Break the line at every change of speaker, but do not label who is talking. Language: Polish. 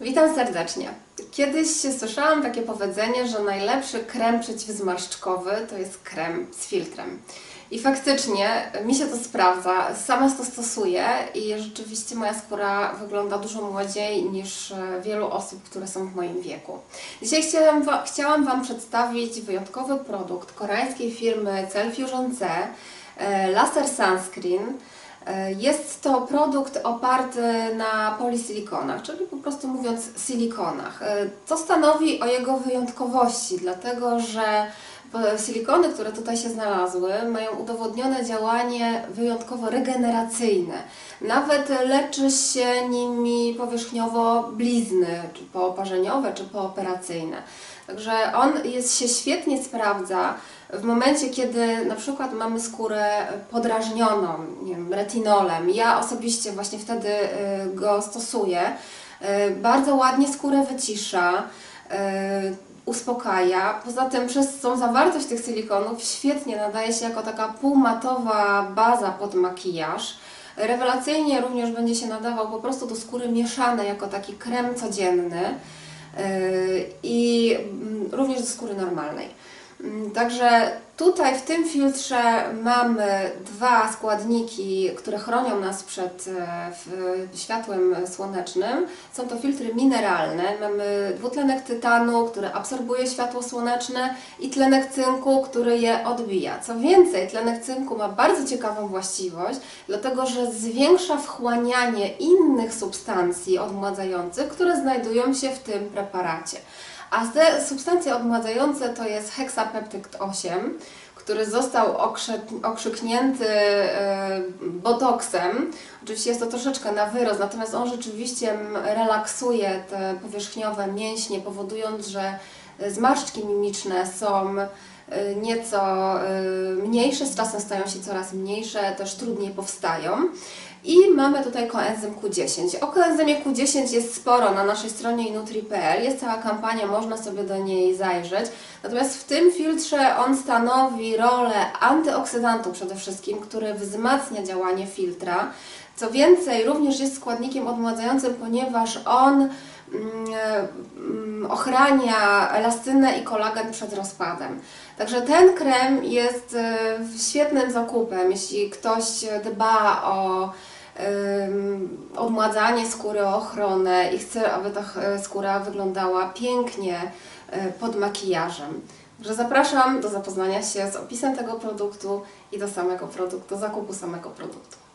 Witam serdecznie. Kiedyś słyszałam takie powiedzenie, że najlepszy krem przeciwzmarszczkowy to jest krem z filtrem. I faktycznie mi się to sprawdza, sama to stosuję i rzeczywiście moja skóra wygląda dużo młodziej niż e, wielu osób, które są w moim wieku. Dzisiaj chciałam, chciałam Wam przedstawić wyjątkowy produkt koreańskiej firmy Cellfusion C, e, Laser Sunscreen. E, Jest to produkt oparty na polisilikonach, czyli po prostu mówiąc silikonach. E, Co stanowi o jego wyjątkowości, dlatego że silikony, które tutaj się znalazły, mają udowodnione działanie wyjątkowo regeneracyjne. Nawet leczy się nimi powierzchniowo blizny, czy pooparzeniowe, czy pooperacyjne. Także on jest, się świetnie sprawdza w momencie, kiedy na przykład mamy skórę podrażnioną nie wiem, retinolem. Ja osobiście właśnie wtedy y, go stosuję. Y, Bardzo ładnie skórę wycisza, y, uspokaja. Poza tym przez tą zawartość tych silikonów świetnie nadaje się jako taka półmatowa baza pod makijaż. Rewelacyjnie również będzie się nadawał po prostu do skóry mieszanej jako taki krem codzienny yy, i mm, również do skóry normalnej. Mm, Także tutaj w tym filtrze mamy dwa składniki, które chronią nas przed e, światłem słonecznym. Są to filtry mineralne. Mamy dwutlenek tytanu, który absorbuje światło słoneczne i tlenek cynku, który je odbija. Co więcej, tlenek cynku ma bardzo ciekawą właściwość, dlatego że zwiększa wchłanianie innych substancji odmładzających, które znajdują się w tym preparacie. A te substancje odmładzające to jest heksapeptyd 8, który został okrzyknięty e, botoksem. Oczywiście jest to troszeczkę na wyrost, natomiast on rzeczywiście relaksuje te powierzchniowe mięśnie, powodując, że e, zmarszczki mimiczne są nieco e, mniejsze, z czasem stają się coraz mniejsze, też trudniej powstają. I mamy tutaj koenzym Q10. O koenzymie Q10 jest sporo na naszej stronie inutri.pl. Jest cała kampania, można sobie do niej zajrzeć. Natomiast w tym filtrze on stanowi rolę antyoksydantu przede wszystkim, który wzmacnia działanie filtra. Co więcej, również jest składnikiem odmładzającym, ponieważ on mm, mm, ochrania elastynę i kolagen przed rozpadem. Także ten krem jest e, świetnym zakupem, jeśli ktoś dba o odmładzanie skóry, o ochronę i chce, aby ta e, skóra wyglądała pięknie e, pod makijażem. Także zapraszam do zapoznania się z opisem tego produktu i do samego produktu, do zakupu samego produktu.